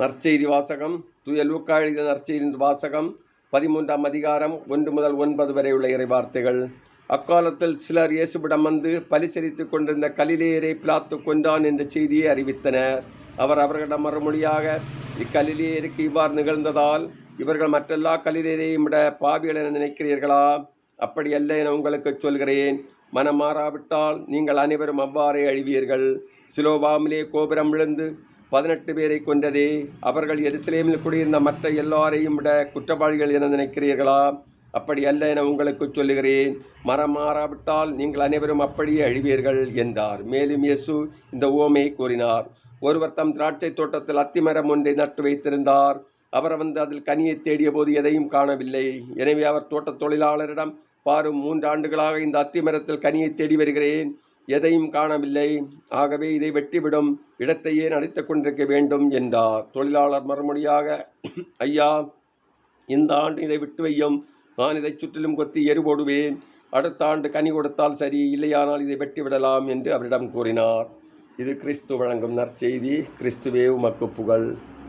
நற்செய்தி வாசகம் தூய லூக்கா எழுதிய நற்செய்தி வாசகம் பதிமூன்றாம் அதிகாரம் ஒன்று முதல் ஒன்பது வரை உள்ள இறைவார்த்தைகள் அக்காலத்தில் சிலர் இயேசுவிடம் வந்து பலிசரித்துக் கொண்டிருந்த கலிலேயரை பிளாத்து கொண்டான் என்ற செய்தியை அறிவித்தனர். அவர் அவர்களிடம் மறுமொழியாக இக்கலிலேயருக்கு இவ்வாறு நிகழ்ந்ததால் இவர்கள் மற்றெல்லா கலிலேயரையும் விட பாவிகள் என நினைக்கிறீர்களா? அப்படி அல்ல என உங்களுக்கு சொல்கிறேன். மனம் மாறாவிட்டால் நீங்கள் அனைவரும் அவ்வாறே அழிவீர்கள். சிலோவாமிலே கோபுரம் விழுந்து பதினெட்டு பேரை கொன்றதே. அவர்கள் எருசலேமில் குடியிருந்த மற்ற எல்லாரையும் விட குற்றவாளிகள் என நினைக்கிறீர்களா? அப்படி அல்ல என உங்களுக்கு சொல்லுகிறேன். மரம் மாறாவிட்டால் நீங்கள் அனைவரும் அப்படியே அழிவீர்கள் என்றார். மேலும் இயேசு இந்த ஓமையை கூறினார். ஒருவர் தம் திராட்சை தோட்டத்தில் அத்திமரம் ஒன்றை நட்டு வைத்திருந்தார். அவர் வந்து அதில் கனியை தேடிய போது எதையும் காணவில்லை. எனவே அவர் தோட்டத் தொழிலாளரிடம் பாரும் மூன்று ஆண்டுகளாக இந்த அத்திமரத்தில் கனியை தேடி வருகிறேன். எதையும் காணவில்லை. ஆகவே இதை வெட்டிவிடும். இடத்தையே நடத்திக் கொண்டிருக்க வேண்டும்? என்றார். தொழிலாளர் மறுமொழியாக ஐயா இந்த ஆண்டு இதை விட்டு வையும். நான் இதை சுற்றிலும் கொத்தி எரு போடுவேன். அடுத்த ஆண்டு கனி கொடுத்தால் சரி இல்லையானால் இதை வெட்டிவிடலாம் என்று அவரிடம் கூறினார். இது கிறிஸ்து வழங்கும் நற்செய்தி. கிறிஸ்துவே உமக்கு புகழ்.